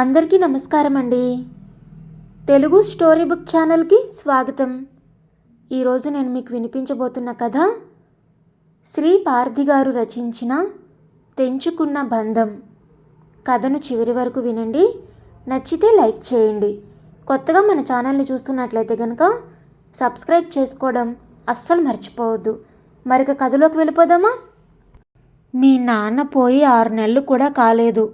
అందరికీ నమస్కారం అండి తెలుగు స్టోరీ బుక్ ఛానల్కి స్వాగతం. ఈరోజు నేను మీకు వినిపించబోతున్న కథ శ్రీ పార్థి గారు రచించిన తెంచుకున్న బంధం. కథను చివరి వరకు వినండి. నచ్చితే లైక్ చేయండి. కొత్తగా మన ఛానల్ని చూస్తున్నట్లయితే కనుక సబ్స్క్రైబ్ చేసుకోవడం అస్సలు మర్చిపోవద్దు. మరిక కథలోకి వెళ్ళిపోదామా? మీ నాన్న పోయి ఆరు నెలలు కూడా కాలేదు.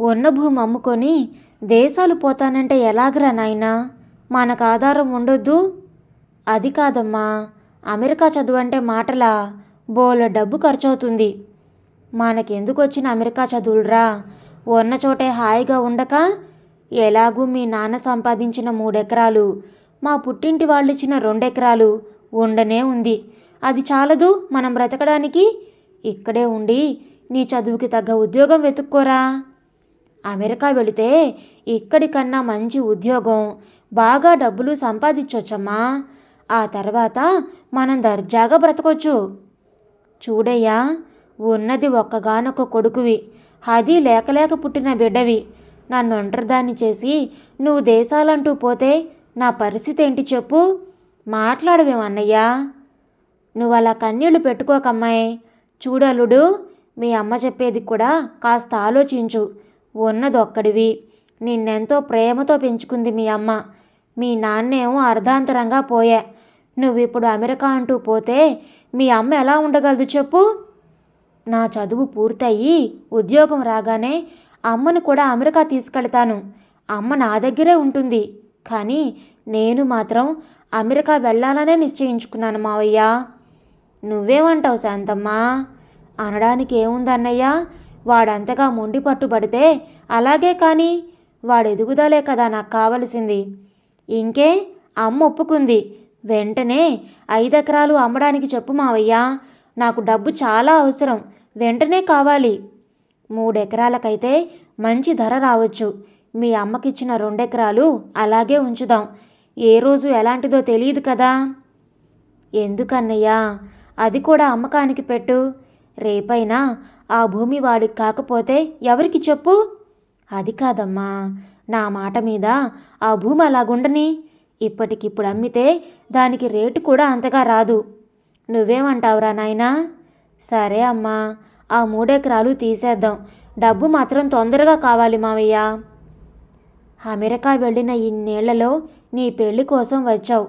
ఉన్న భూమి అమ్ముకొని దేశాలు పోతానంటే ఎలాగరా నాయనా? మనకు ఆధారం ఉండొద్దు. అది కాదమ్మా అమెరికా చదువు అంటే మాటలా బోల డబ్బు ఖర్చవుతుంది. మనకెందుకు వచ్చిన అమెరికా చదువులరా? ఉన్న చోటే హాయిగా ఉండక ఎలాగూ మీ నాన్న సంపాదించిన మూడెకరాలు మా పుట్టింటి వాళ్ళు ఇచ్చిన రెండెకరాలు ఉండనే ఉంది. అది చాలదు మనం బ్రతకడానికి. ఇక్కడే ఉండి నీ చదువుకి తగ్గ ఉద్యోగం వెతుక్కోరా. అమెరికా వెళితే ఇక్కడికన్నా మంచి ఉద్యోగం బాగా డబ్బులు సంపాదించవచ్చమ్మా ఆ తర్వాత మనం దర్జాగా బ్రతకొచ్చు. చూడయ్యా ఉన్నది ఒక్కగానొక్క కొడుకువి. అది లేకలేక పుట్టిన బిడ్డవి. నన్ను ఒంటరిదాన్ని చేసి నువ్వు దేశాలంటూ పోతే నా పరిస్థితి ఏంటి చెప్పు. మాట్లాడవేమన్నయ్యా నువ్వు అలా కన్నీళ్ళు పెట్టుకోకమ్మాయి. చూడలుడు మీ అమ్మ చెప్పేది కూడా కాస్త ఆలోచించు. ఉన్నదొక్కడివి. నిన్నెంతో ప్రేమతో పెంచుకుంది మీ అమ్మ. మీ నాన్నేమో అర్ధాంతరంగా పోయా. నువ్విప్పుడు అమెరికా అంటూ పోతే మీ అమ్మ ఎలా ఉండగలదు చెప్పు. నా చదువు పూర్తయి ఉద్యోగం రాగానే అమ్మను కూడా అమెరికా తీసుకెళ్తాను. అమ్మ నా దగ్గరే ఉంటుంది. కానీ నేను మాత్రం అమెరికా వెళ్ళాలనే నిశ్చయించుకున్నాను మావయ్య. నువ్వేమంటావు శాంతమ్మా? అనడానికి ఏముందన్నయ్యా వాడంతగా మొండి పట్టుబడితే అలాగే కానీ వాడు ఎదుగుదలే కదా నాకు కావలసింది. ఇంకే అమ్మ ఒప్పుకుంది. వెంటనే ఐదెకరాలు అమ్మడానికి చెప్పు మావయ్యా నాకు డబ్బు చాలా అవసరం వెంటనే కావాలి. మూడెకరాలకైతే మంచి ధర రావచ్చు. మీ అమ్మకిచ్చిన రెండెకరాలు అలాగే ఉంచుదాం. ఏ రోజు ఎలాంటిదో తెలియదు కదా. ఎందుకన్నయ్యా అది కూడా అమ్మకానికి పెట్టు. రేపైనా ఆ భూమి వాడికి కాకపోతే ఎవరికి చెప్పు? అది కాదమ్మా. నా మాట మీద ఆ భూమి అలాగుండని ఇప్పటికిప్పుడు అమ్మితే దానికి రేటు కూడా అంతగా రాదు. నువ్వేమంటావురా నాయనా? సరే అమ్మా ఆ మూడెకరాలు తీసేద్దాం. డబ్బు మాత్రం తొందరగా కావాలి మావయ్య. అమెరికా వెళ్ళిన ఇన్నేళ్ళలో నీ పెళ్ళి కోసం వచ్చావు.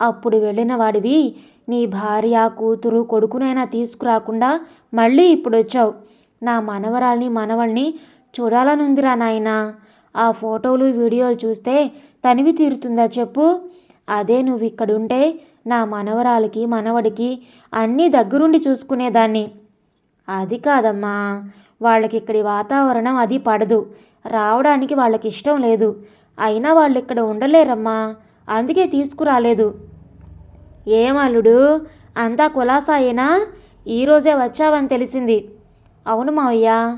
అప్పుడు వెళ్ళిన వాడివి నీ భార్య కూతురు కొడుకునైనా తీసుకురాకుండా మళ్ళీ ఇప్పుడు వచ్చావు నా మనవరాల్ని మనవల్ని చూడాలనుందిరా నాయనా. ఆ ఫోటోలు వీడియోలు చూస్తే తనివి తీరుతుందా చెప్పు? అదే నువ్వు ఇక్కడుంటే నా మనవరాలకి మనవడికి అన్నీ దగ్గరుండి చూసుకునేదాన్ని. అది కాదమ్మా. వాళ్ళకి ఇక్కడి వాతావరణం అది పడదు. రావడానికి వాళ్ళకి ఇష్టం లేదు. అయినా వాళ్ళు ఇక్కడ ఉండలేరమ్మా. అందుకే తీసుకురాలేదు. ఏమల్లుడు అంతా కులాసాయేనా? ఈరోజే వచ్చావని తెలిసింది. అవును మావయ్య.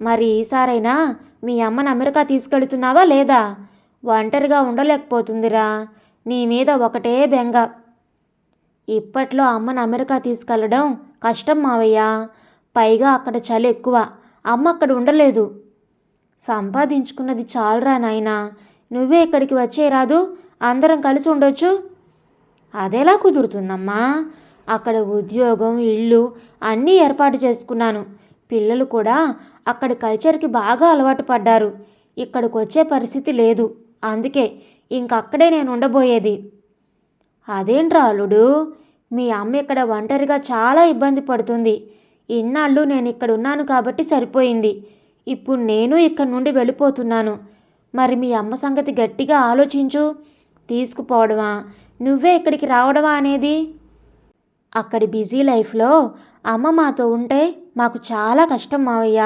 మరి ఈసారైనా మీ అమ్మను అమెరికా తీసుకెళ్తున్నావా లేదా? ఒంటరిగా ఉండలేకపోతుందిరా. నీ మీద ఒకటే బెంగ. ఇప్పట్లో అమ్మను అమెరికా తీసుకెళ్ళడం కష్టం మావయ్య. పైగా అక్కడ చలి ఎక్కువ. అమ్మ అక్కడ ఉండలేదు. సంపాదించుకున్నది చాలురా నాయనా. నువ్వే ఇక్కడికి వచ్చేరాదు. అందరం కలిసి ఉండొచ్చు. అదెలా కుదురుతుందమ్మా. అక్కడ ఉద్యోగం ఇల్లు అన్నీ ఏర్పాటు చేసుకున్నాను. పిల్లలు కూడా అక్కడి కల్చర్కి బాగా అలవాటు పడ్డారు. ఇక్కడికి వచ్చే పరిస్థితి లేదు. అందుకే ఇంకక్కడే నేను ఉండబోయేది. అదేంట్రా అల్లుడు? మీ అమ్మ ఇక్కడ ఒంటరిగా చాలా ఇబ్బంది పడుతుంది. ఇన్నాళ్ళు నేను ఇక్కడ ఉన్నాను కాబట్టి సరిపోయింది. ఇప్పుడు నేను ఇక్కడ నుండి వెళ్ళిపోతున్నాను. మరి మీ అమ్మ సంగతి గట్టిగా ఆలోచించు. తీసుకుపోవడమా? నువ్వే ఇక్కడికి రావడమా అనేది? అక్కడి బిజీ లైఫ్లో అమ్మ మాతో ఉంటే మాకు చాలా కష్టం మావయ్య.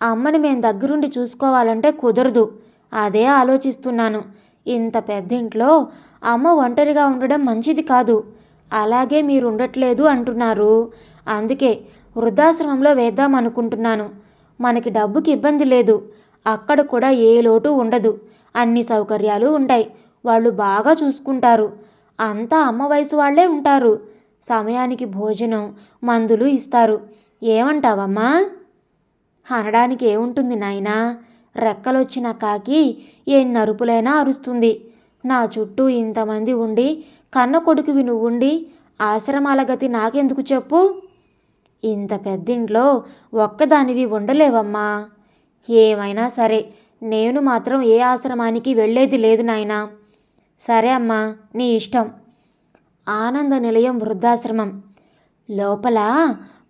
ఆ అమ్మని మేము దగ్గరుండి చూసుకోవాలంటే కుదరదు. అదే ఆలోచిస్తున్నాను. ఇంత పెద్దింట్లో అమ్మ ఒంటరిగా ఉండడం మంచిది కాదు. అలాగే మీరు ఉండట్లేదు అంటున్నారు. అందుకే వృద్ధాశ్రమంలో వేద్దాం అనుకుంటున్నాను. మనకి డబ్బుకి ఇబ్బంది లేదు. అక్కడ కూడా ఏ లోటు ఉండదు. అన్ని సౌకర్యాలు ఉంటాయి. వాళ్ళు బాగా చూసుకుంటారు. అంతా అమ్మ వయసు వాళ్ళే ఉంటారు. సమయానికి భోజనం మందులు ఇస్తారు. ఏమంటావమ్మా? అనడానికి ఏముంటుంది నాయనా? రెక్కలొచ్చిన కాకి ఎన్ని అరుపులైనా అరుస్తుంది. నా చుట్టూ ఇంతమంది ఉండి కన్న కొడుకువి నువ్వుండి ఆశ్రమాల గతి నాకెందుకు చెప్పు? ఇంత పెద్దింట్లో ఒక్కదానివి ఉండలేవమ్మా. ఏమైనా సరే నేను మాత్రం ఏ ఆశ్రమానికి వెళ్ళేది లేదు నాయనా. సరే అమ్మా నీ ఇష్టం. ఆనంద నిలయం వృద్ధాశ్రమం. లోపల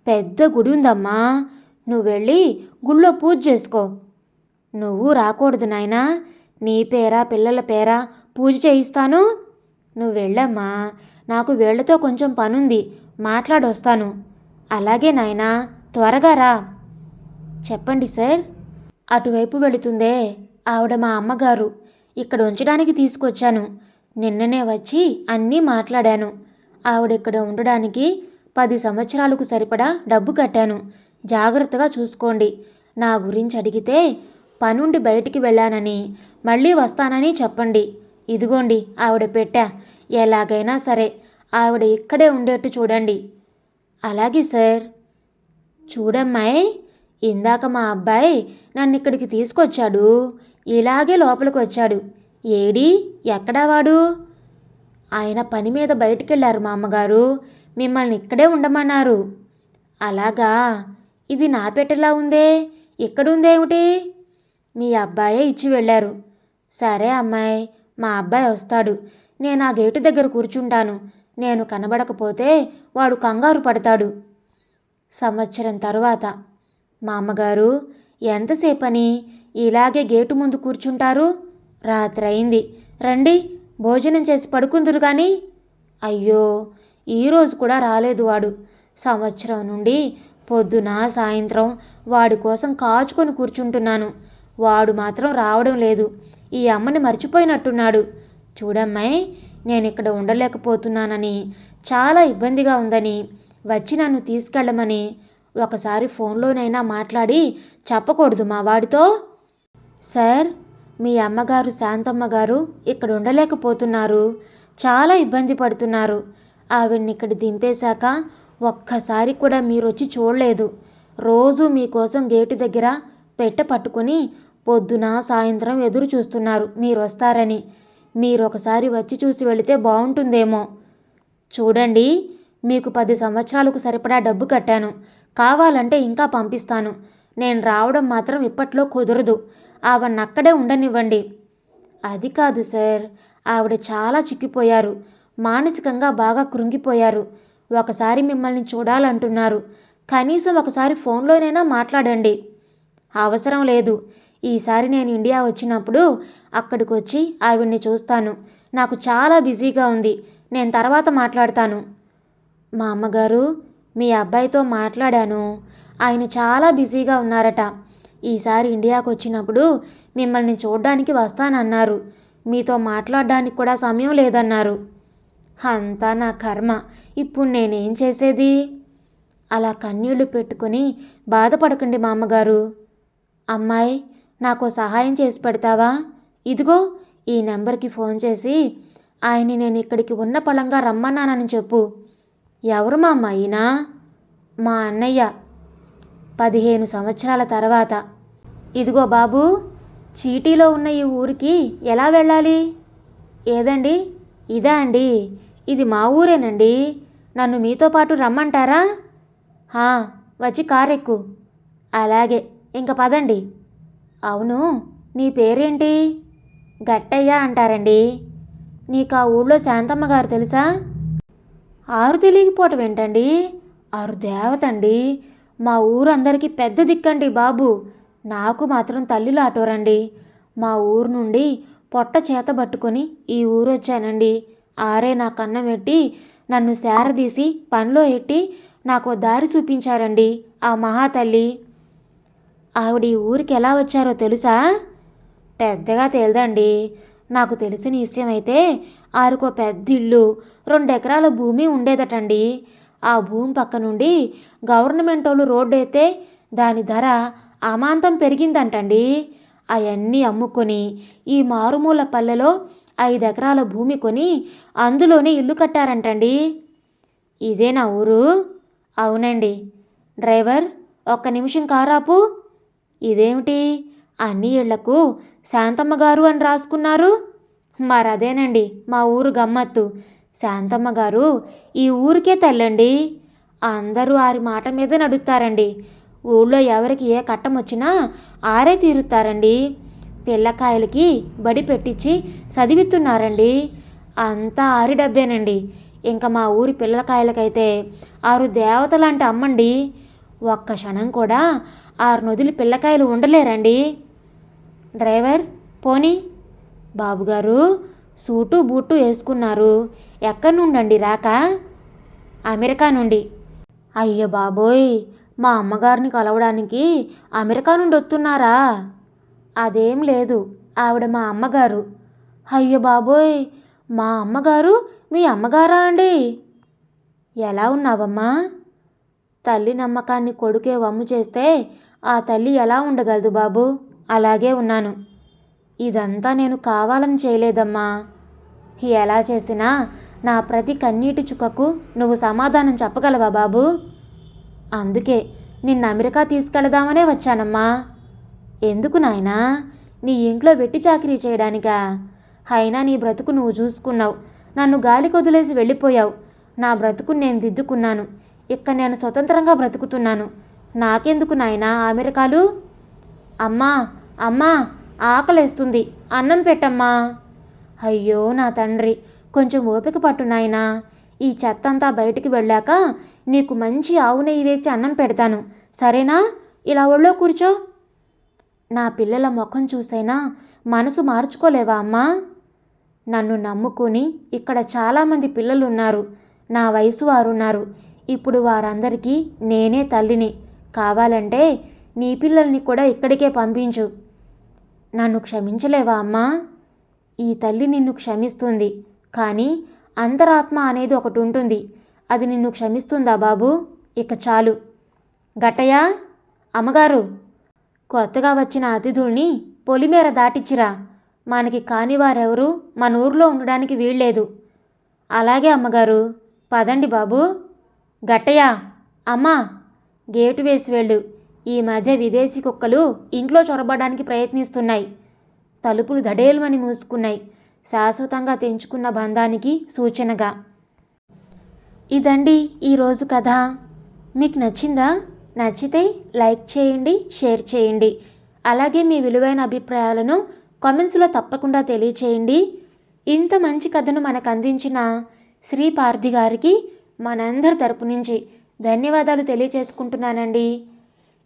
పెద్ద గుడి ఉందమ్మా. నువ్వు వెళ్ళి గుళ్ళో పూజ చేసుకో. నువ్వు రాకూడదు నాయనా. నీ పేరా పిల్లల పేరా పూజ చేయిస్తాను. నువ్వు వెళ్ళమ్మా. నాకు వీళ్ళతో కొంచెం పనుంది. మాట్లాడొస్తాను. అలాగే నాయనా త్వరగా రా. చెప్పండి సార్. అటువైపు వెళుతుందే ఆవిడ మా అమ్మగారు. ఇక్కడ ఉంచడానికి తీసుకొచ్చాను. నిన్ననే వచ్చి అన్నీ మాట్లాడాను. ఆవిడ ఇక్కడ ఉండడానికి పది సంవత్సరాలకు సరిపడా డబ్బు కట్టాను. జాగ్రత్తగా చూసుకోండి. నా గురించి అడిగితే పనుండి బయటికి వెళ్ళానని మళ్ళీ వస్తానని చెప్పండి. ఇదిగోండి ఆవిడ పెట్టా. ఎలాగైనా సరే ఆవిడ ఇక్కడే ఉండేట్టు చూడండి. అలాగే సార్. చూడమ్మాయి ఇందాక మా అబ్బాయి నన్ను ఇక్కడికి తీసుకొచ్చాడు. ఇలాగే లోపలికి వచ్చాడు. ఏడి? ఎక్కడా వాడు? ఆయన పని మీద బయటికెళ్ళారు మా అమ్మగారు మిమ్మల్ని ఇక్కడే ఉండమన్నారు. అలాగా? ఇది నా పెట్టెలా ఉందే? ఇక్కడుందేమిటి మీ అబ్బాయే ఇచ్చి వెళ్ళారు. సరే అమ్మాయి మా అబ్బాయి వస్తాడు. నేను ఆ గేటు దగ్గర కూర్చుంటాను. నేను కనబడకపోతే వాడు కంగారు పడతాడు. సంవత్సరం తరువాత మా అమ్మగారు ఎంతసేపని ఇలాగే గేటు ముందు కూర్చుంటారు? రాత్రి అయింది రండి భోజనం చేసి పడుకుందురు కానీ అయ్యో ఈరోజు కూడా రాలేదు వాడు. సంవత్సరం నుండి పొద్దున సాయంత్రం వాడి కోసం కాచుకొని కూర్చుంటున్నాను. వాడు మాత్రం రావడం లేదు. ఈ అమ్మని మర్చిపోయినట్టున్నాడు. చూడమ్మాయి నేను ఇక్కడ ఉండలేకపోతున్నానని చాలా ఇబ్బందిగా ఉందని వచ్చి నన్ను తీసుకెళ్ళమని ఒకసారి ఫోన్లోనైనా మాట్లాడి చెప్పకూడదు మా వాడితో. సార్ మీ అమ్మగారు శాంతమ్మ గారు ఇక్కడ ఉండలేకపోతున్నారు చాలా ఇబ్బంది పడుతున్నారు. ఆవిడ్ని ఇక్కడ దింపేశాక ఒక్కసారి కూడా మీరు వచ్చి చూడలేదు. రోజు మీకోసం గేటు దగ్గర పెట్ట పట్టుకుని పొద్దున సాయంత్రం ఎదురు చూస్తున్నారు మీరు వస్తారని మీరు ఒకసారి వచ్చి చూసి వెళితే బాగుంటుందేమో చూడండి మీకు పది సంవత్సరాలకు సరిపడా డబ్బు కట్టాను. కావాలంటే ఇంకా పంపిస్తాను. నేను రావడం మాత్రం ఇప్పట్లో కుదరదు. ఆవిడని అక్కడే ఉండనివ్వండి. అది కాదు సార్. ఆవిడ చాలా చిక్కిపోయారు. మానసికంగా బాగా కృంగిపోయారు. ఒకసారి మిమ్మల్ని చూడాలంటున్నారు. కనీసం ఒకసారి ఫోన్లోనైనా మాట్లాడండి. అవసరం లేదు. ఈసారి నేను ఇండియా వచ్చినప్పుడు అక్కడికి వచ్చి ఆవిడ్ని చూస్తాను. నాకు చాలా బిజీగా ఉంది. నేను తర్వాత మాట్లాడతాను. మా అమ్మగారు మీ అబ్బాయితో మాట్లాడాను. ఆయన చాలా బిజీగా ఉన్నారట. ఈసారి ఇండియాకు వచ్చినప్పుడు మిమ్మల్ని చూడ్డానికి వస్తానన్నారు. మీతో మాట్లాడడానికి కూడా సమయం లేదన్నారు. అంతా నా కర్మ. ఇప్పుడు నేనేం చేసేది? అలా కన్నీళ్ళు పెట్టుకుని బాధపడకండి మామగారు. అమ్మాయి నాకు సహాయం చేసి పెడతావా? ఇదిగో ఈ నెంబర్కి ఫోన్ చేసి ఆయన నేను ఇక్కడికి ఉన్న పళంగా రమ్మన్నానని చెప్పు. ఎవరు మా అమ్మాయినా? మా అన్నయ్య. పదిహేను సంవత్సరాల తర్వాత. ఇదిగో బాబు చీటీలో ఉన్న ఈ ఊరికి ఎలా వెళ్ళాలి? ఏదండి? ఇదా అండి? ఇది మా ఊరేనండి. నన్ను మీతో పాటు రమ్మంటారా? హా, వచ్చి కారెక్కు. అలాగే ఇంక పదండి. అవును నీ పేరేంటి? గట్టయ్య అంటారండి. నీకు ఆ ఊళ్ళో శాంతమ్మ గారు తెలుసా? ఆరు తెలియకపోవటం ఏంటండి? ఆరు దేవతండి. మా ఊరందరికీ పెద్ద దిక్కండి బాబు. నాకు మాత్రం తల్లి లాటోరండి మా ఊరు నుండి పొట్ట చేత పట్టుకొని ఈ ఊరు వచ్చానండి ఆరే నా కన్నం పెట్టి నన్ను శారదీసి పనిలో ఎట్టి నాకు దారి చూపించారండి ఆ మహాతల్లి. ఆవిడ ఈ ఊరికి ఎలా వచ్చారో తెలుసా? పెద్దగా తేలదండి. నాకు తెలిసిన విషయం అయితే ఆరుకో పెద్ద ఇల్లు రెండు ఎకరాల భూమి ఉండేదటండి. ఆ భూమి పక్క నుండి గవర్నమెంట్ వాళ్ళు రోడ్డు అయితే దాని ధర అమాంతం పెరిగిందంటండి. అవన్నీ అమ్ముకొని ఈ మారుమూల పల్లెలో ఐదు ఎకరాల భూమి కొని అందులోనే ఇల్లు కట్టారంటండి. ఇదే నా ఊరు? అవునండి. డ్రైవర్ ఒక్క నిమిషం కారాపు. ఇదేమిటి? అన్ని ఇళ్ళకు శాంతమ్మ గారు అని రాసుకున్నారు? మరదేనండి మా ఊరు గమ్మత్తు. శాంతమ్మ గారు ఈ ఊరికే తల్లండి. అందరూ ఆరి మాట మీద నడుస్తారండి. ఊళ్ళో ఎవరికి ఏ కట్టం వచ్చినా ఆరే తీరుతారండి పిల్లకాయలకి బడి పెట్టించి చదివిస్తున్నారండి అంతా ఆరి డబ్బేనండి. ఇంకా మా ఊరి పిల్లకాయలకైతే ఆరు దేవతలాంటి అమ్మండి. ఒక్క క్షణం కూడా ఆరు నదులు పిల్లకాయలు ఉండలేరండి. డ్రైవర్ పోనీ. బాబుగారు సూటు బూటు వేసుకున్నారు. ఎక్కడి నుండండి రాక? అమెరికా నుండి. అయ్యో బాబోయ్ మా అమ్మగారిని కలవడానికి అమెరికా నుండి వస్తున్నారా? అదేం లేదు ఆవిడ మా అమ్మగారు. అయ్యో బాబోయ్ మా అమ్మగారు మీ అమ్మగారా అండి? ఎలా ఉన్నావమ్మా? తల్లి నమ్మకాన్ని కొడుకే వమ్ము చేస్తే ఆ తల్లి ఎలా ఉండగలదు బాబు? అలాగే ఉన్నాను. ఇదంతా నేను కావాలని చేయలేదమ్మా. ఎలా చేసినా నా ప్రతి కన్నీటి చుక్కకు నువ్వు సమాధానం చెప్పగలవా బాబు? అందుకే నిన్న అమెరికా తీసుకెళదామనే వచ్చానమ్మా. ఎందుకు నాయనా? నీ ఇంట్లో వెట్టి చాకరీ చేయడానికా? అయినా నీ బ్రతుకు నువ్వు చూసుకున్నావు. నన్ను గాలి కొదిలేసి వెళ్ళిపోయావు. నా బ్రతుకు నేను దిద్దుకున్నాను. ఇక్కడ నేను స్వతంత్రంగా బ్రతుకుతున్నాను. నాకెందుకు నాయనా అమెరికాలు? అమ్మా అమ్మా ఆకలేస్తుంది. అన్నం పెట్టమ్మా. అయ్యో నా తండ్రి కొంచెం ఓపిక పట్టు నాయనా. ఈ చెత్త అంతా బయటికి వెళ్ళాక నీకు మంచి ఆవు నెయ్యి వేసి అన్నం పెడతాను. సరేనా? ఇలా ఒళ్ళో కూర్చో. నా పిల్లల ముఖం చూసైనా మనసు మార్చుకోలేవా అమ్మా? నన్ను నమ్ముకుని ఇక్కడ చాలామంది పిల్లలు ఉన్నారు నా వయసు వారున్నారు. ఇప్పుడు వారందరికీ నేనే తల్లిని. కావాలంటే నీ పిల్లల్ని కూడా ఇక్కడికే పంపించు. నన్ను క్షమించలేవా అమ్మా? ఈ తల్లి నిన్ను క్షమిస్తుంది. కానీ అంతరాత్మ అనేది ఒకటి ఉంటుంది. అది నిన్ను క్షమిస్తుందా బాబు? ఇక చాలు. గట్టయా అమ్మగారు కొత్తగా వచ్చిన అతిథుల్ని పొలిమేర దాటిచ్చిరా. మనకి కాని వారెవరు మన ఊర్లో ఉండడానికి వీల్లేదు. అలాగే అమ్మగారు పదండి బాబు. గట్టయా అమ్మా గేటు వేసి వెళ్ళు. ఈ మధ్య విదేశీ కుక్కలు ఇంట్లో చొరబడడానికి ప్రయత్నిస్తున్నాయి. తలుపులు దడేలుమని మూసుకున్నాయి. శాశ్వతంగా తెంచుకున్న బంధానికి సూచనగా. ఇదండి ఈరోజు కథ. మీకు నచ్చిందా? నచ్చితే లైక్ చేయండి షేర్ చేయండి. అలాగే మీ విలువైన అభిప్రాయాలను కామెంట్స్లో తప్పకుండా తెలియచేయండి. ఇంత మంచి కథను మనకు అందించిన శ్రీ పార్థి గారికి మనందరి తరపు నుంచి ధన్యవాదాలు తెలియచేసుకుంటున్నానండి.